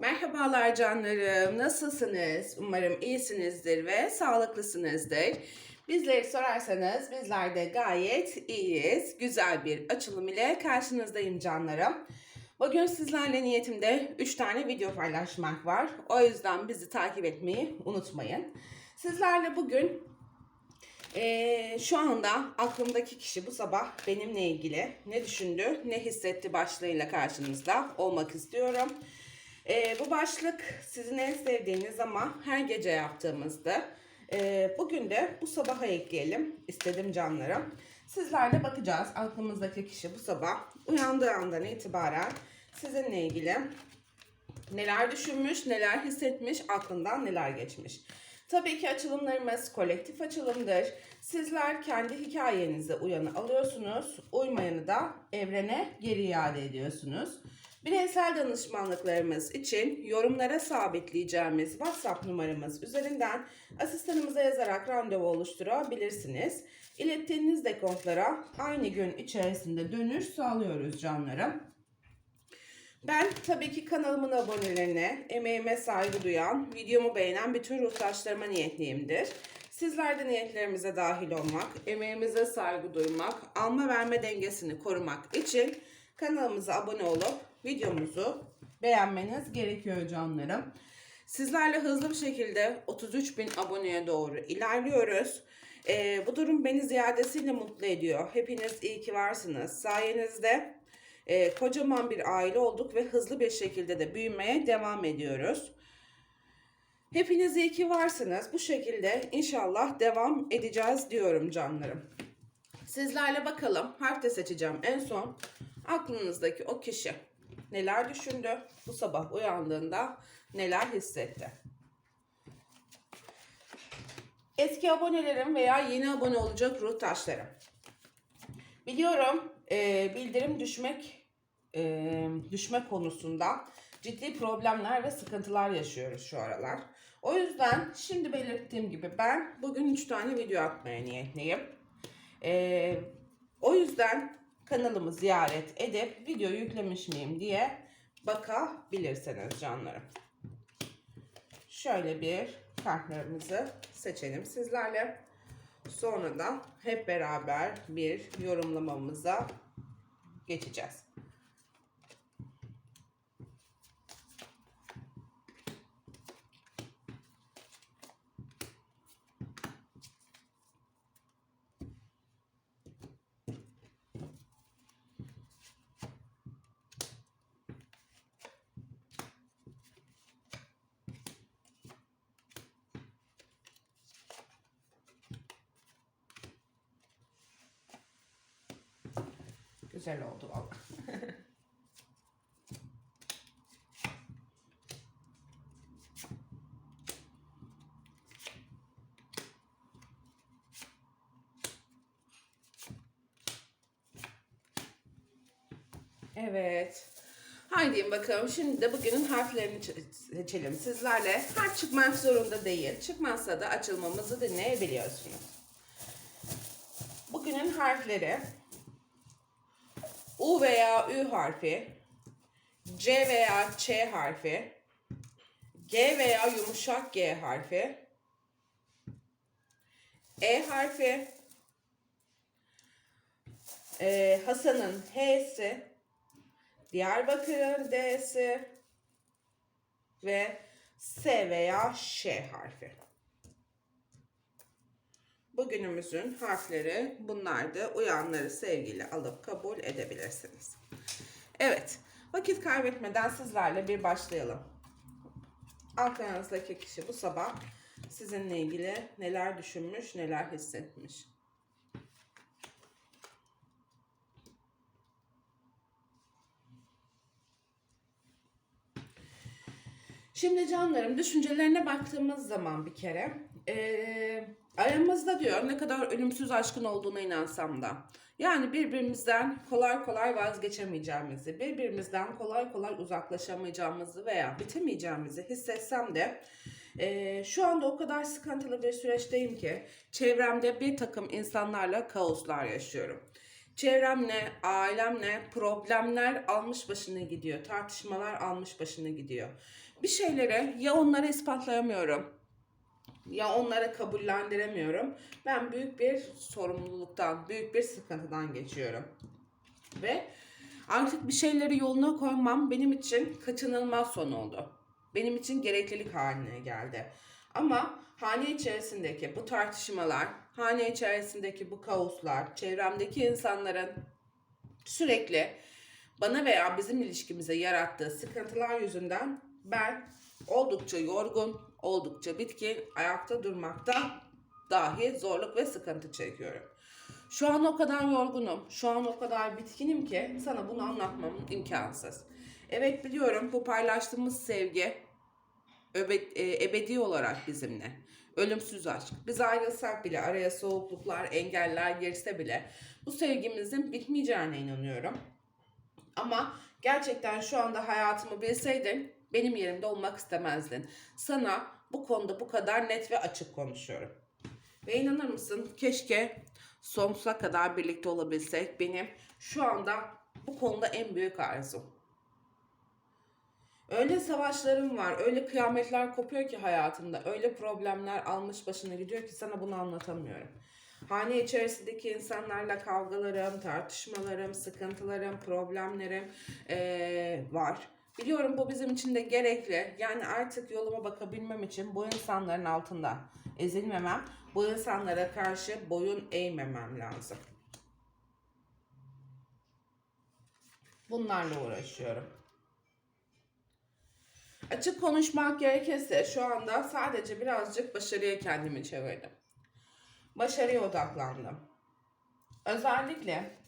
Merhabalar canlarım. Nasılsınız? Umarım iyisinizdir ve sağlıklısınızdır. Bizleri sorarsanız bizler de gayet iyiyiz. Güzel bir açılım ile karşınızdayım canlarım. Bugün sizlerle niyetimde 3 tane video paylaşmak var. O yüzden bizi takip etmeyi unutmayın. Sizlerle bugün ee, şu anda aklımdaki kişi bu sabah benimle ilgili ne düşündü, ne hissetti başlığıyla karşınızda olmak istiyorum. Ee, bu başlık sizin en sevdiğiniz ama her gece yaptığımızdı. Ee, bugün de bu sabaha ekleyelim istedim canlarım. Sizlerle bakacağız aklımızdaki kişi bu sabah uyandığı andan itibaren sizinle ilgili neler düşünmüş, neler hissetmiş, aklından neler geçmiş. Tabii ki açılımlarımız kolektif açılımdır. Sizler kendi hikayenize uyanı alıyorsunuz, uymayanı da evrene geri iade ediyorsunuz. Bireysel danışmanlıklarımız için yorumlara sabitleyeceğimiz WhatsApp numaramız üzerinden asistanımıza yazarak randevu oluşturabilirsiniz. İlettiğiniz dekontlara aynı gün içerisinde dönüş sağlıyoruz canlarım. Ben tabii ki kanalımın abonelerine, emeğime saygı duyan, videomu beğenen bütün ruhtaşlarıma niyetliyimdir. Sizler de niyetlerimize dahil olmak, emeğimize saygı duymak, alma verme dengesini korumak için kanalımıza abone olup videomuzu beğenmeniz gerekiyor canlarım. Sizlerle hızlı bir şekilde 33 bin aboneye doğru ilerliyoruz. Ee, bu durum beni ziyadesiyle mutlu ediyor. Hepiniz iyi ki varsınız. Sayenizde e, kocaman bir aile olduk ve hızlı bir şekilde de büyümeye devam ediyoruz. Hepiniz iyi ki varsınız. Bu şekilde inşallah devam edeceğiz diyorum canlarım. Sizlerle bakalım. Harf de seçeceğim en son. Aklınızdaki o kişi neler düşündü? Bu sabah uyandığında neler hissetti? Eski abonelerim veya yeni abone olacak ruh taşlarım. Biliyorum e, bildirim düşmek e, düşme konusunda ciddi problemler ve sıkıntılar yaşıyoruz şu aralar. O yüzden şimdi belirttiğim gibi ben bugün 3 tane video atmaya niyetliyim. E, o yüzden kanalımı ziyaret edip video yüklemiş miyim diye bakabilirsiniz canlarım. Şöyle bir kartlarımızı seçelim sizlerle. Sonra da hep beraber bir yorumlamamıza geçeceğiz. Güzel oldu valla. Evet. Haydi bakalım. Şimdi de bugünün harflerini seçelim sizlerle. Harf çıkmak zorunda değil. Çıkmazsa da açılmamızı dinleyebiliyorsunuz. Bugünün harfleri U veya Ü harfi, C veya Ç harfi, G veya yumuşak G harfi, E harfi, e, Hasan'ın H'si, Diyarbakır'ın D'si ve S veya Ş harfi. Bugünümüzün harfleri bunlardı. Uyanları sevgiyle alıp kabul edebilirsiniz. Evet, vakit kaybetmeden sizlerle bir başlayalım. Aklınızdaki kişi bu sabah sizinle ilgili neler düşünmüş, neler hissetmiş. Şimdi canlarım düşüncelerine baktığımız zaman bir kere eee, aramızda diyor ne kadar ölümsüz aşkın olduğuna inansam da yani birbirimizden kolay kolay vazgeçemeyeceğimizi, birbirimizden kolay kolay uzaklaşamayacağımızı veya bitemeyeceğimizi hissetsem de eee, şu anda o kadar sıkıntılı bir süreçteyim ki çevremde bir takım insanlarla kaoslar yaşıyorum. Çevremle, ailemle problemler almış başını gidiyor. Tartışmalar almış başını gidiyor. Bir şeyleri ya onları ispatlayamıyorum ya onları kabullendiremiyorum. Ben büyük bir sorumluluktan, büyük bir sıkıntıdan geçiyorum. Ve artık bir şeyleri yoluna koymam benim için kaçınılmaz son oldu. Benim için gereklilik haline geldi. Ama hane içerisindeki bu tartışmalar, hane içerisindeki bu kaoslar, çevremdeki insanların sürekli bana veya bizim ilişkimize yarattığı sıkıntılar yüzünden ben oldukça yorgun, oldukça bitkin, ayakta durmakta dahi zorluk ve sıkıntı çekiyorum. Şu an o kadar yorgunum, şu an o kadar bitkinim ki sana bunu anlatmam imkansız. Evet biliyorum bu paylaştığımız sevgi e, ebedi olarak bizimle. Ölümsüz aşk. Biz ayrılsak bile, araya soğukluklar, engeller girse bile bu sevgimizin bitmeyeceğine inanıyorum. Ama gerçekten şu anda hayatımı bilseydin benim yerimde olmak istemezdin. Sana bu konuda bu kadar net ve açık konuşuyorum. Ve inanır mısın keşke sonsuza kadar birlikte olabilsek benim şu anda bu konuda en büyük arzum. Öyle savaşlarım var, öyle kıyametler kopuyor ki hayatımda, öyle problemler almış başına gidiyor ki sana bunu anlatamıyorum. Hane içerisindeki insanlarla kavgalarım, tartışmalarım, sıkıntılarım, problemlerim eee, var. Biliyorum bu bizim için de gerekli. Yani artık yoluma bakabilmem için bu insanların altında ezilmemem, bu insanlara karşı boyun eğmemem lazım. Bunlarla uğraşıyorum. Açık konuşmak gerekirse şu anda sadece birazcık başarıya kendimi çevirdim. Başarıya odaklandım. Özellikle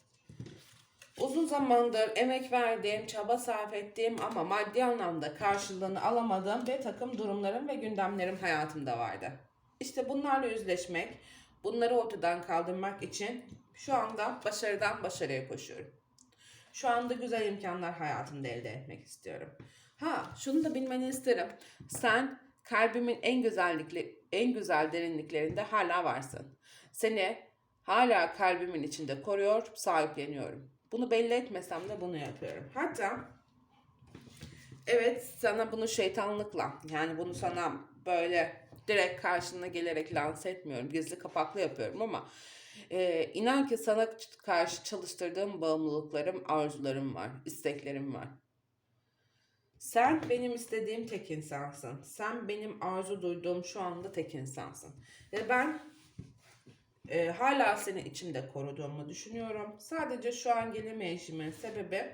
uzun zamandır emek verdiğim, çaba sarf ettiğim ama maddi anlamda karşılığını alamadığım bir takım durumlarım ve gündemlerim hayatımda vardı. İşte bunlarla yüzleşmek, bunları ortadan kaldırmak için şu anda başarıdan başarıya koşuyorum. Şu anda güzel imkanlar hayatımda elde etmek istiyorum. Ha, şunu da bilmeni isterim. Sen kalbimin en güzellikli, en güzel derinliklerinde hala varsın. Seni hala kalbimin içinde koruyor, sahipleniyorum. Bunu belli etmesem de bunu yapıyorum. Hatta evet sana bunu şeytanlıkla yani bunu sana böyle direkt karşına gelerek lanse etmiyorum. Gizli kapaklı yapıyorum ama e, inan ki sana karşı çalıştırdığım bağımlılıklarım, arzularım var, isteklerim var. Sen benim istediğim tek insansın. Sen benim arzu duyduğum şu anda tek insansın. Ve ben e, hala seni içimde koruduğumu düşünüyorum. Sadece şu an gelemeyişimin sebebi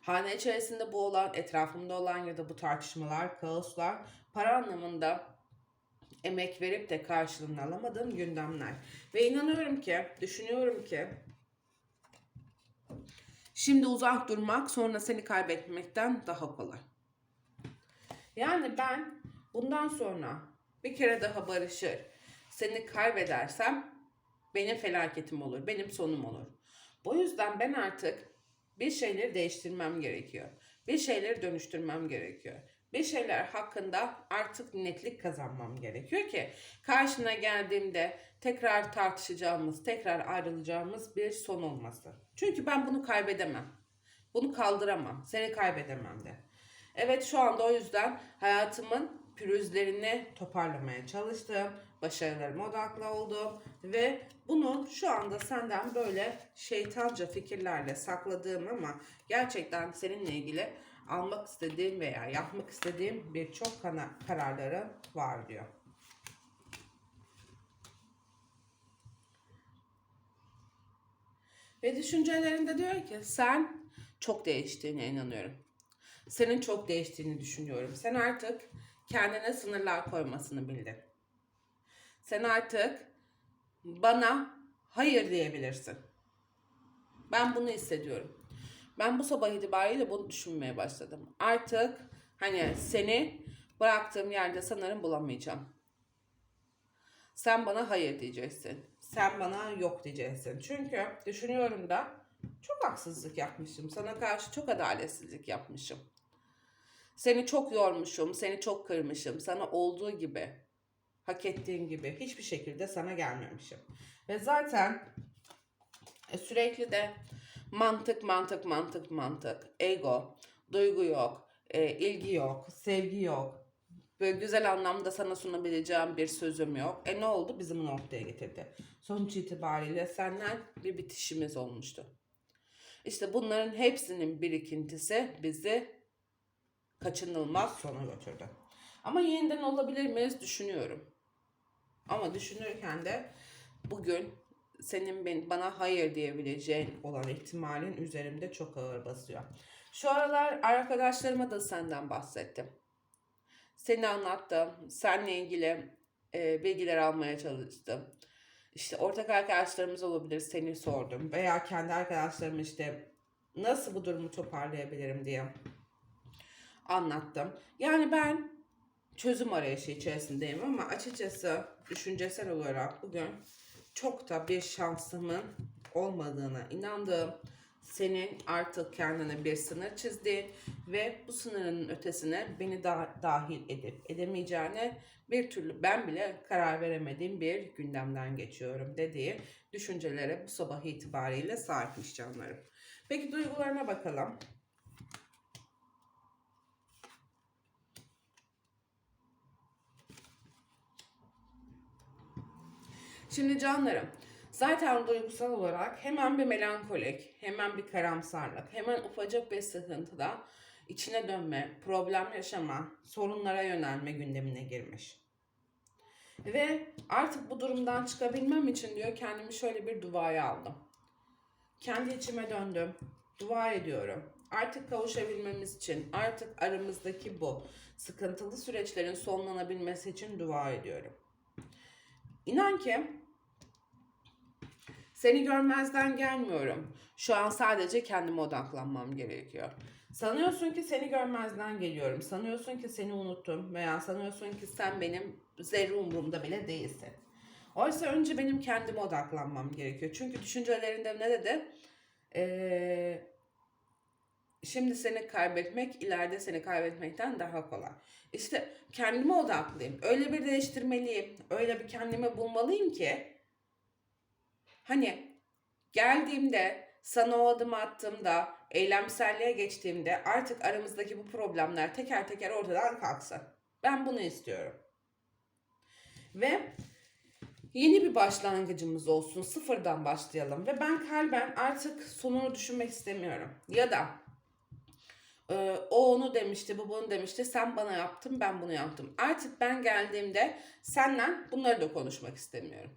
hane içerisinde bu olan, etrafımda olan ya da bu tartışmalar, kaoslar para anlamında emek verip de karşılığını alamadığım gündemler. Ve inanıyorum ki, düşünüyorum ki Şimdi uzak durmak sonra seni kaybetmekten daha kolay. Yani ben bundan sonra bir kere daha barışır, seni kaybedersem benim felaketim olur, benim sonum olur. Bu yüzden ben artık bir şeyleri değiştirmem gerekiyor. Bir şeyleri dönüştürmem gerekiyor. Bir şeyler hakkında artık netlik kazanmam gerekiyor ki karşına geldiğimde tekrar tartışacağımız, tekrar ayrılacağımız bir son olması. Çünkü ben bunu kaybedemem. Bunu kaldıramam. Seni kaybedemem de. Evet şu anda o yüzden hayatımın pürüzlerini toparlamaya çalıştım. Başarılarıma odaklı oldum. Ve bunu şu anda senden böyle şeytanca fikirlerle sakladığım ama gerçekten seninle ilgili almak istediğim veya yapmak istediğim birçok kararları var diyor. Ve düşüncelerinde diyor ki sen çok değiştiğine inanıyorum. Senin çok değiştiğini düşünüyorum. Sen artık kendine sınırlar koymasını bildin. Sen artık bana hayır diyebilirsin. Ben bunu hissediyorum. Ben bu sabah itibariyle bunu düşünmeye başladım. Artık hani seni bıraktığım yerde sanırım bulamayacağım. Sen bana hayır diyeceksin. Sen bana yok diyeceksin. Çünkü düşünüyorum da çok haksızlık yapmışım. Sana karşı çok adaletsizlik yapmışım. Seni çok yormuşum, seni çok kırmışım. Sana olduğu gibi, hak ettiğin gibi hiçbir şekilde sana gelmemişim. Ve zaten E, sürekli de mantık, mantık, mantık, mantık, ego, duygu yok, e, ilgi yok, sevgi yok. Böyle güzel anlamda sana sunabileceğim bir sözüm yok. E ne oldu? Bizim noktaya getirdi. Sonuç itibariyle senden bir bitişimiz olmuştu. İşte bunların hepsinin birikintisi bizi kaçınılmaz sona götürdü. Ama yeniden olabilir miyiz düşünüyorum. Ama düşünürken de bugün senin ben, bana hayır diyebileceğin olan ihtimalin üzerimde çok ağır basıyor. Şu aralar arkadaşlarıma da senden bahsettim. Seni anlattım. Seninle ilgili e, bilgiler almaya çalıştım. İşte ortak arkadaşlarımız olabilir seni sordum. Veya kendi arkadaşlarım işte nasıl bu durumu toparlayabilirim diye anlattım. Yani ben çözüm arayışı içerisindeyim ama açıkçası düşüncesel olarak bugün çok da bir şansımın olmadığına inandığım, senin artık kendine bir sınır çizdiğin ve bu sınırın ötesine beni da dahil edip edemeyeceğine bir türlü ben bile karar veremediğim bir gündemden geçiyorum dediği düşüncelere bu sabah itibariyle sahipmiş canlarım. Peki duygularına bakalım. Şimdi canlarım, zaten duygusal olarak hemen bir melankolik, hemen bir karamsarlık, hemen ufacık bir sıkıntıda içine dönme, problem yaşama, sorunlara yönelme gündemine girmiş. Ve artık bu durumdan çıkabilmem için diyor kendimi şöyle bir duaya aldım. Kendi içime döndüm. Dua ediyorum. Artık kavuşabilmemiz için, artık aramızdaki bu sıkıntılı süreçlerin sonlanabilmesi için dua ediyorum. İnan ki seni görmezden gelmiyorum. Şu an sadece kendime odaklanmam gerekiyor. Sanıyorsun ki seni görmezden geliyorum. Sanıyorsun ki seni unuttum veya sanıyorsun ki sen benim zerre umurumda bile değilsin. Oysa önce benim kendime odaklanmam gerekiyor. Çünkü düşüncelerinde ne dedi? Ee, şimdi seni kaybetmek ileride seni kaybetmekten daha kolay. İşte kendime odaklıyım. Öyle bir değiştirmeliyim. Öyle bir kendimi bulmalıyım ki hani geldiğimde sana o adımı attığımda eylemselliğe geçtiğimde artık aramızdaki bu problemler teker teker ortadan kalksın. Ben bunu istiyorum. Ve yeni bir başlangıcımız olsun. Sıfırdan başlayalım. Ve ben kalben artık sonunu düşünmek istemiyorum. Ya da ee, o onu demişti, bu bunu demişti. Sen bana yaptın, ben bunu yaptım. Artık ben geldiğimde senden bunları da konuşmak istemiyorum.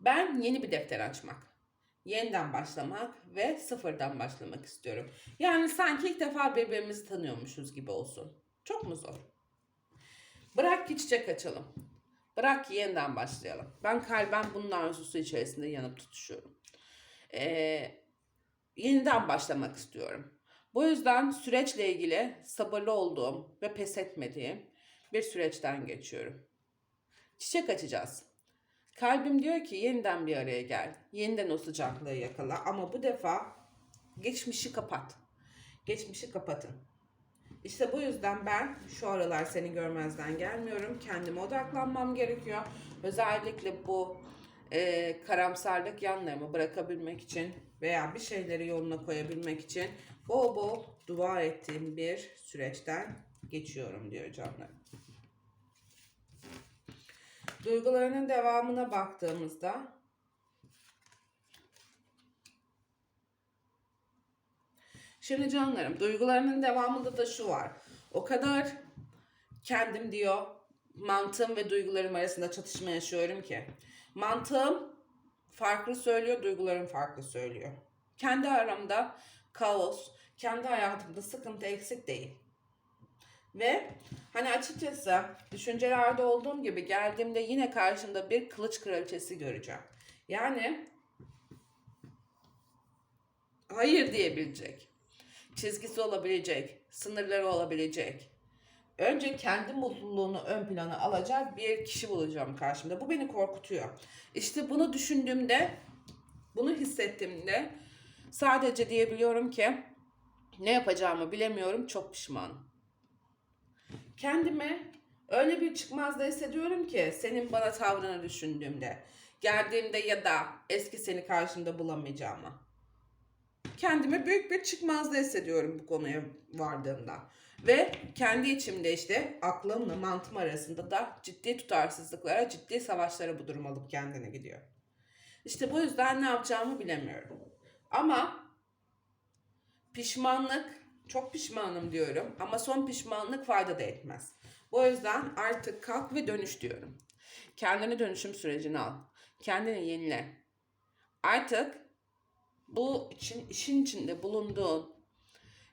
Ben yeni bir defter açmak, yeniden başlamak ve sıfırdan başlamak istiyorum. Yani sanki ilk defa birbirimizi tanıyormuşuz gibi olsun. Çok mu zor? Bırak ki çiçek açalım. Bırak ki yeniden başlayalım. Ben kalben bunun arzusu içerisinde yanıp tutuşuyorum. Ee, yeniden başlamak istiyorum. Bu yüzden süreçle ilgili sabırlı olduğum ve pes etmediğim bir süreçten geçiyorum. Çiçek açacağız. Kalbim diyor ki yeniden bir araya gel. Yeniden o sıcaklığı yakala ama bu defa geçmişi kapat. Geçmişi kapatın. İşte bu yüzden ben şu aralar seni görmezden gelmiyorum. Kendime odaklanmam gerekiyor. Özellikle bu e, karamsarlık yanlarımı bırakabilmek için veya bir şeyleri yoluna koyabilmek için bol bol dua ettiğim bir süreçten geçiyorum diyor canlarım. Duygularının devamına baktığımızda Şimdi canlarım duygularının devamında da şu var. O kadar kendim diyor mantığım ve duygularım arasında çatışma yaşıyorum ki. Mantığım farklı söylüyor, duygularım farklı söylüyor. Kendi aramda kaos, kendi hayatımda sıkıntı eksik değil. Ve hani açıkçası düşüncelerde olduğum gibi geldiğimde yine karşımda bir kılıç kraliçesi göreceğim. Yani hayır diyebilecek, çizgisi olabilecek, sınırları olabilecek. Önce kendi mutluluğunu ön plana alacak bir kişi bulacağım karşımda. Bu beni korkutuyor. İşte bunu düşündüğümde, bunu hissettiğimde sadece diyebiliyorum ki ne yapacağımı bilemiyorum, çok pişmanım. Kendime öyle bir çıkmazda hissediyorum ki senin bana tavrını düşündüğümde. Geldiğimde ya da eski seni karşımda bulamayacağımı. Kendimi büyük bir çıkmazda hissediyorum bu konuya vardığımda. Ve kendi içimde işte aklımla mantığım arasında da ciddi tutarsızlıklara, ciddi savaşlara bu durum alıp kendine gidiyor. İşte bu yüzden ne yapacağımı bilemiyorum. Ama pişmanlık, çok pişmanım diyorum ama son pişmanlık fayda da etmez. Bu yüzden artık kalk ve dönüş diyorum. Kendini dönüşüm sürecine al. Kendini yenile. Artık bu için işin içinde bulunduğun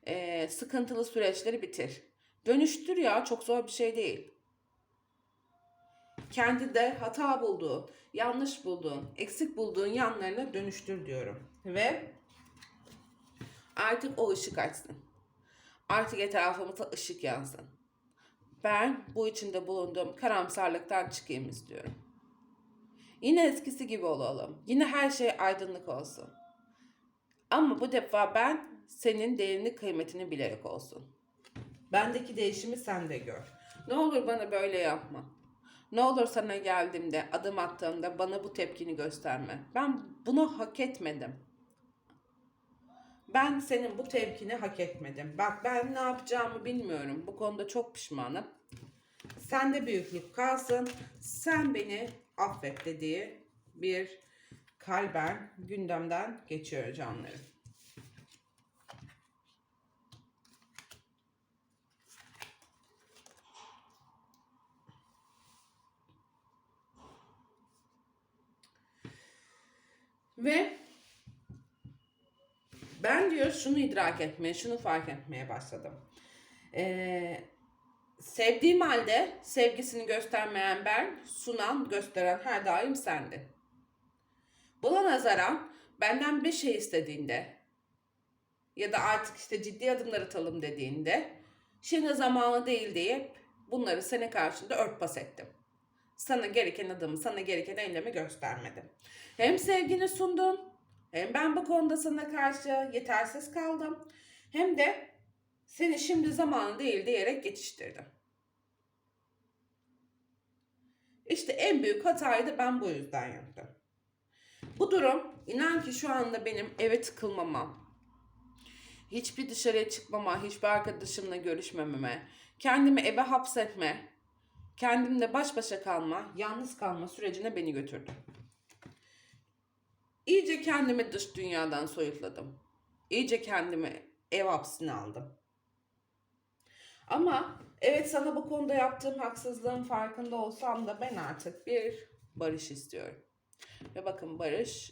eee, sıkıntılı süreçleri bitir. Dönüştür ya çok zor bir şey değil. Kendinde hata bulduğun, yanlış bulduğun, eksik bulduğun yanlarına dönüştür diyorum. Ve artık o ışık açsın. Artık etrafımıza ışık yansın. Ben bu içinde bulunduğum karamsarlıktan çıkayım istiyorum. Yine eskisi gibi olalım. Yine her şey aydınlık olsun. Ama bu defa ben senin değerini kıymetini bilerek olsun. Bendeki değişimi sen de gör. Ne olur bana böyle yapma. Ne olur sana geldiğimde, adım attığımda bana bu tepkini gösterme. Ben bunu hak etmedim. Ben senin bu tepkini hak etmedim. Bak ben ne yapacağımı bilmiyorum. Bu konuda çok pişmanım. Sende büyüklük kalsın. Sen beni affet dediği bir kalben gündemden geçiyor canlarım. Ve ben diyor şunu idrak etmeye, şunu fark etmeye başladım. Ee, sevdiğim halde sevgisini göstermeyen ben, sunan, gösteren her daim sendin. Buna nazaran benden bir şey istediğinde ya da artık işte ciddi adımlar atalım dediğinde şimdi zamanı değil deyip bunları senin karşında örtbas ettim. Sana gereken adımı, sana gereken eylemi göstermedim. Hem sevgini sundun, hem ben bu konuda sana karşı yetersiz kaldım. Hem de seni şimdi zamanı değil diyerek geçiştirdim. İşte en büyük hatayı da ben bu yüzden yaptım. Bu durum inan ki şu anda benim eve tıkılmama, hiçbir dışarıya çıkmama, hiçbir arkadaşımla görüşmememe, kendimi eve hapsetme, kendimle baş başa kalma, yalnız kalma sürecine beni götürdü. İyice kendimi dış dünyadan soyutladım. İyice kendimi ev hapsine aldım. Ama evet sana bu konuda yaptığım haksızlığın farkında olsam da ben artık bir barış istiyorum. Ve bakın barış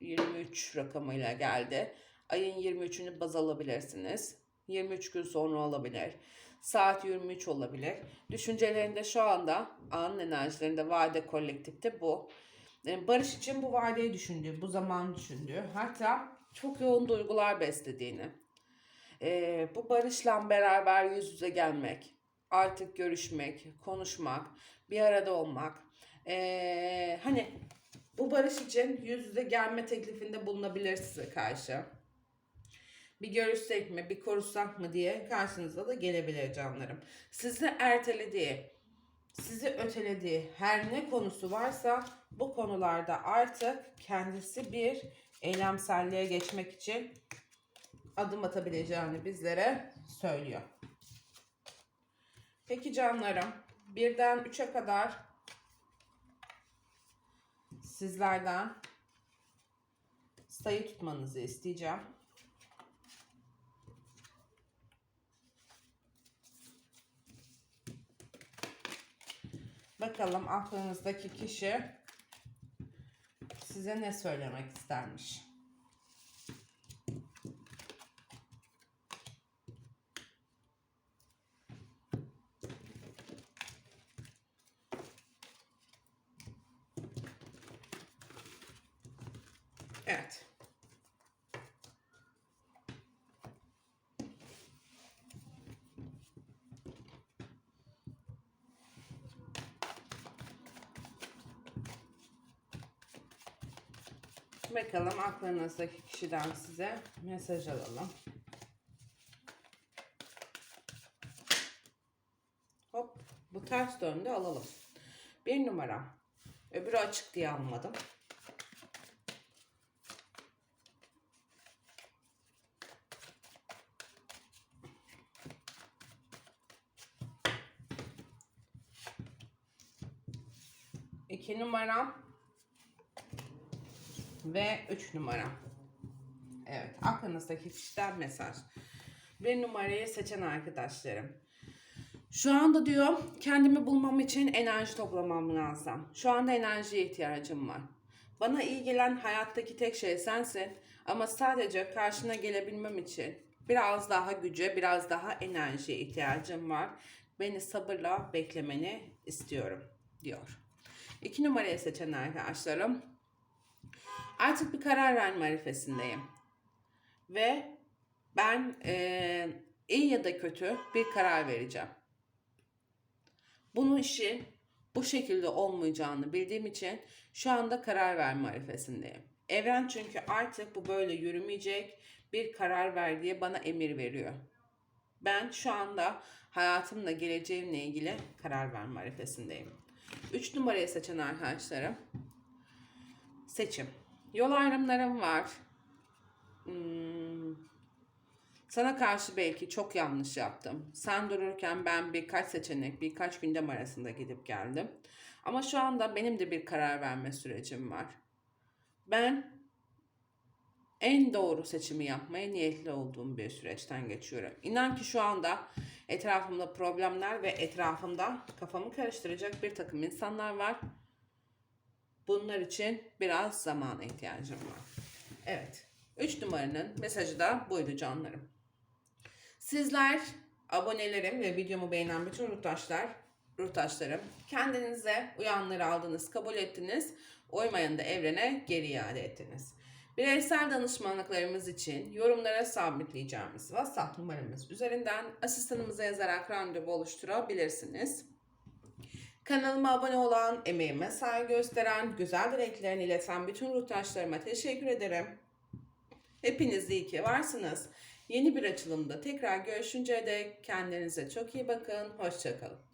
23 rakamıyla geldi. Ayın 23'ünü baz alabilirsiniz. 23 gün sonra olabilir. Saat 23 olabilir. Düşüncelerinde şu anda an enerjilerinde vade kolektifte bu. Yani Barış için bu vadeyi düşündüğü, bu zaman düşündüğü, hatta çok yoğun duygular beslediğini. Ee, bu barışla beraber yüz yüze gelmek, artık görüşmek, konuşmak, bir arada olmak. Ee, hani bu barış için yüz yüze gelme teklifinde bulunabilir size karşı. Bir görüşsek mi, bir konuşsak mı diye karşınıza da gelebilir canlarım. Sizi ertelediği, sizi ötelediği her ne konusu varsa bu konularda artık kendisi bir eylemselliğe geçmek için adım atabileceğini bizlere söylüyor. Peki canlarım, birden üçe kadar sizlerden sayı tutmanızı isteyeceğim. Bakalım aklınızdaki kişi size ne söylemek istermiş? Evet. Bakalım aklınızdaki kişiden size mesaj alalım. Hop bu ters döndü alalım. Bir numara. Öbürü açık diye almadım. İki numaram ve üç numaram. Evet, aklınızdaki kişiden mesaj. Bir numarayı seçen arkadaşlarım. Şu anda diyor kendimi bulmam için enerji toplamam lazım. Şu anda enerjiye ihtiyacım var. Bana iyi gelen hayattaki tek şey sensin. Ama sadece karşına gelebilmem için biraz daha güce, biraz daha enerjiye ihtiyacım var. Beni sabırla beklemeni istiyorum diyor. İki numarayı seçen arkadaşlarım. Artık bir karar verme arifesindeyim. Ve ben eee, iyi ya da kötü bir karar vereceğim. Bunun işi bu şekilde olmayacağını bildiğim için şu anda karar verme arifesindeyim. Evren çünkü artık bu böyle yürümeyecek bir karar ver diye bana emir veriyor. Ben şu anda hayatımla geleceğimle ilgili karar verme arifesindeyim. 3 numarayı seçen arkadaşlarım seçim. Yol ayrımlarım var. Hmm, sana karşı belki çok yanlış yaptım. Sen dururken ben birkaç seçenek, birkaç gündem arasında gidip geldim. Ama şu anda benim de bir karar verme sürecim var. Ben en doğru seçimi yapmaya niyetli olduğum bir süreçten geçiyorum. İnan ki şu anda etrafımda problemler ve etrafımda kafamı karıştıracak bir takım insanlar var. Bunlar için biraz zamana ihtiyacım var. Evet. 3 numaranın mesajı da buydu canlarım. Sizler abonelerim ve videomu beğenen bütün ruhtaşlar, ruhtaşlarım kendinize uyanları aldınız, kabul ettiniz. Uymayanı da evrene geri iade ettiniz. Bireysel danışmanlıklarımız için yorumlara sabitleyeceğimiz WhatsApp numaramız üzerinden asistanımıza yazarak randevu oluşturabilirsiniz. Kanalıma abone olan, emeğime saygı gösteren, güzel dileklerini ileten bütün ruhtaşlarıma teşekkür ederim. Hepiniz iyi ki varsınız. Yeni bir açılımda tekrar görüşünceye dek kendinize çok iyi bakın. Hoşçakalın.